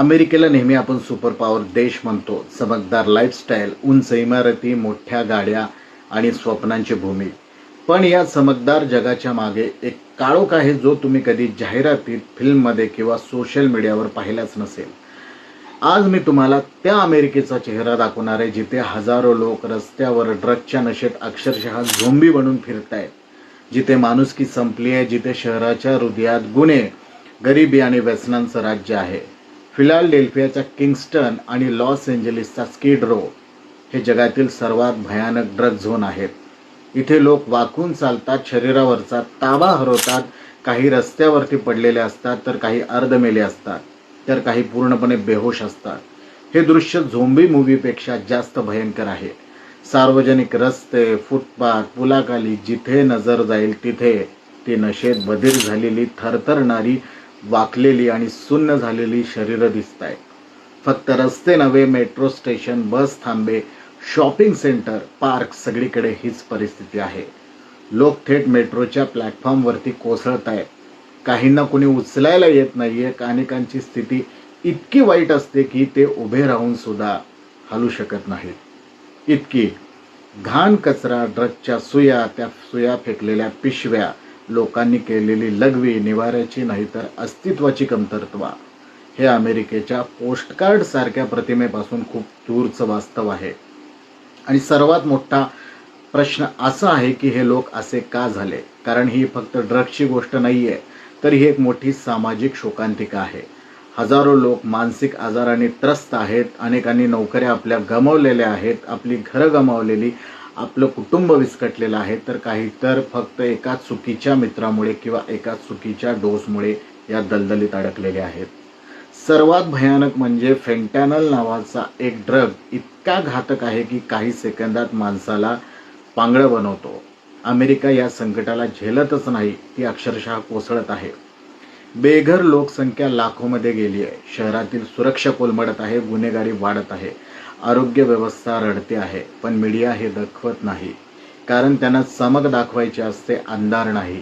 अमेरिकेला नेहमी आपण सुपर पॉवर देश म्हणतो. चमकदार लाईफस्टाईल उंच इमारती मोठ्या गाड्या आणि स्वप्नांची भूमी. पण या चमकदार जगाच्या मागे एक काळोख आहे जो तुम्ही कधी जाहिरातीत फिल्ममध्ये किंवा सोशल मीडियावर पाहिलाच नसेल. आज मी तुम्हाला त्या अमेरिकेचा चेहरा दाखवणार आहे जिथे हजारो लोक रस्त्यावर ड्रगच्या नशेत अक्षरशः झोंबी बनून फिरतायत. जिथे माणुसकी संपली आहे जिथे शहराच्या हृदयात गुन्हे गरिबी आणि व्यसनांचं राज्य आहे. फिलाडेल्फियाच्या किंगस्टन आणि लॉस एंजलिसचा स्किड रो हे जगातील सर्वात भयानक ड्रग झोन आहेत. इथे लोक वाकून चालतात शरीरावरचा ताबा हरवतात काही रस्त्यावरती पडलेले असतात तर काही अर्धमेले असतात तर काही पूर्णपणे बेहोश असतात. हे दृश्य झोंबी मूवीपेक्षा जास्त भयंकर आहे. सार्वजनिक रस्ते फुटपाथ पुलाखाली जिथे नजर जाईल तिथे ती नशेत बधीर झालेली थरथरणारी वाकलेली आणि सुन्न झालेली शरीरं दिसत आहेत फक्त रस्ते नव्हे मेट्रो स्टेशन बस थांबे शॉपिंग सेंटर पार्क सगळीकडे हीच परिस्थिती आहे. लोक थेट मेट्रोच्या प्लॅटफॉर्मवरती कोसळत आहेत काहींना कोणी उचलायला येत नाहीये अनेकांची स्थिती इतकी वाईट असते की ते उभे राहून सुद्धा हलू शकत नाहीत. इतकी घाण कचरा ड्रगच्या सुया त्या सुया फेकलेल्या पिशव्या लोकांनी केलेली लघवी निवाऱ्याची नाही तर अस्तित्वाची कमतरत्वा. हे अमेरिकेच्या पोस्टकार्ड सारख्या प्रतिमेपासून खूप दूरचं वास्तव आहे. आणि सर्वात मोठा प्रश्न असा आहे की हे लोक असे का झाले? कारण ही फक्त ड्रग्सची गोष्ट नाही आहे तर ही एक मोठी सामाजिक शोकांतिका आहे. हजारो लोक मानसिक आजाराने त्रस्त आहेत अनेकांनी नोकऱ्या आपल्या गमावलेल्या आहेत आपली घरं गमावलेली आपलं कुटुंब विस्कटलेलं आहे तर काही तर फक्त एका चुकीच्या मित्रामुळे किंवा एका चुकीच्या डोसमुळे या दलदलीत अडकलेले आहेत. सर्वात भयानक म्हणजे फेंटॅनल नावाचा एक ड्रग इतका घातक आहे की काही सेकंदात माणसाला पांगळं बनवतो. अमेरिका या संकटाला झेलतच नाही ती अक्षरशः कोसळत आहे. बेघर लोकसंख्या लाखोमध्ये गेली आहे. शहरातील सुरक्षा कोलमडत आहे गुन्हेगारी वाढत आहे. आरोग्य व्यवस्था रडते आहे पण मीडिया हे दाखवत नाही. कारण त्यांना चमक दाखवायची असते अंधार नाही.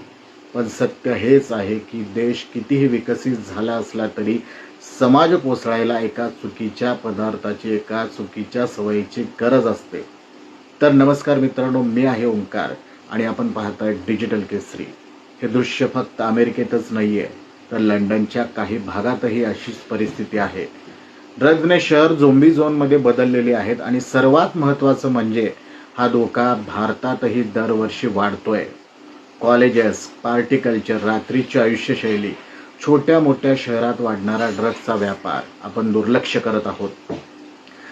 पण सत्य हेच आहे की देश कितीही विकसित झाला असला तरी समाज कोसळायला एका चुकीच्या पदार्थाची एका चुकीच्या सवयीची गरज असते. तर नमस्कार मित्रांनो मी आहे ओंकार आणि आपण पाहताय डिजिटल केसरी. हे दृश्य फक्त अमेरिकेतच नाही आहे तर लंडनच्या काही भागातही अशीच परिस्थिती आहे. ड्रग्जने शहर झोंबी झोनमध्ये बदललेली आहेत आणि सर्वात महत्त्वाचं म्हणजे हा धोका भारतातही दरवर्षी वाढतोय. कॉलेजेस पार्टी कल्चर रात्रीची आयुष्यशैली छोट्या मोठ्या शहरात वाढणारा ड्रग्सचा व्यापार आपण दुर्लक्ष करत आहोत.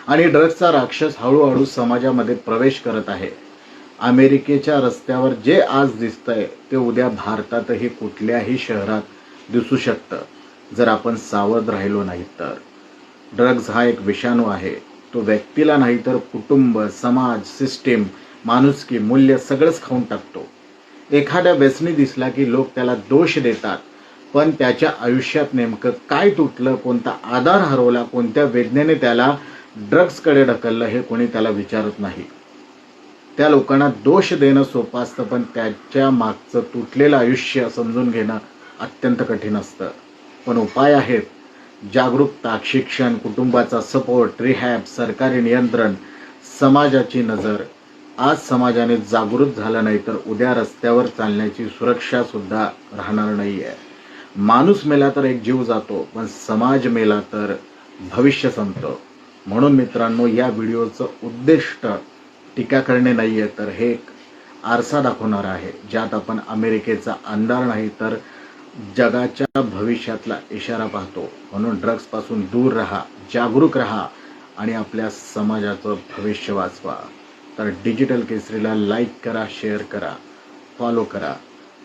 आणि ड्रग्सचा राक्षस हळूहळू समाजामध्ये प्रवेश करत आहे. अमेरिकेच्या रस्त्यावर जे आज दिसतंय ते उद्या भारतातही कुठल्याही शहरात दिसू शकतं. जर आपण सावध राहिलो नाही तर. ड्रग्ज हा एक विषाणू आहे. तो व्यक्तीला नाही तर कुटुंब समाज सिस्टीम माणुसकी मूल्य सगळंच खाऊन टाकतो. एखाद्या व्यसनी दिसला की लोक त्याला दोष देतात पण त्याच्या आयुष्यात नेमकं काय तुटलं कोणता आधार हरवला कोणत्या वेदनेने त्याला ड्रग्जकडे ढकललं हे कोणी त्याला विचारत नाही. त्या लोकांना दोष देणं सोपं असतं पण त्याच्या मागचं तुटलेलं आयुष्य समजून घेणं अत्यंत कठीण असतं. पण उपाय आहेत. जागरूकता शिक्षण कुटुंबाचा सपोर्ट रिहॅब सरकारी नियंत्रण समाजाची नजर. आज समाजाने जागृत झालं नाही तर उद्या रस्त्यावर चालण्याची सुरक्षा सुद्धा राहणार नाही आहे माणूस मेला तर एक जीव जातो पण समाज मेला तर भविष्य संपतं. म्हणून मित्रांनो या व्हिडिओचं उद्दिष्ट टीका करणे नाही आहे तर हे एक आरसा दाखवणार आहे. ज्यात आपण अमेरिकेचा अंधार नाही तर जगाच्या भविष्यातला इशारा पाहतो. म्हणून ड्रग्सपासून दूर राहा जागरूक राहा आणि आपल्या समाजाचं भविष्य वाचवा. तर डिजिटल केसरीला लाईक करा शेअर करा फॉलो करा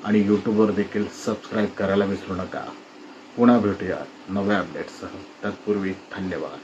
आणि यूट्यूबवर देखील सबस्क्राईब करायला विसरू नका. पुन्हा भेटूया नव्या अपडेटसह तत्पूर्वी धन्यवाद.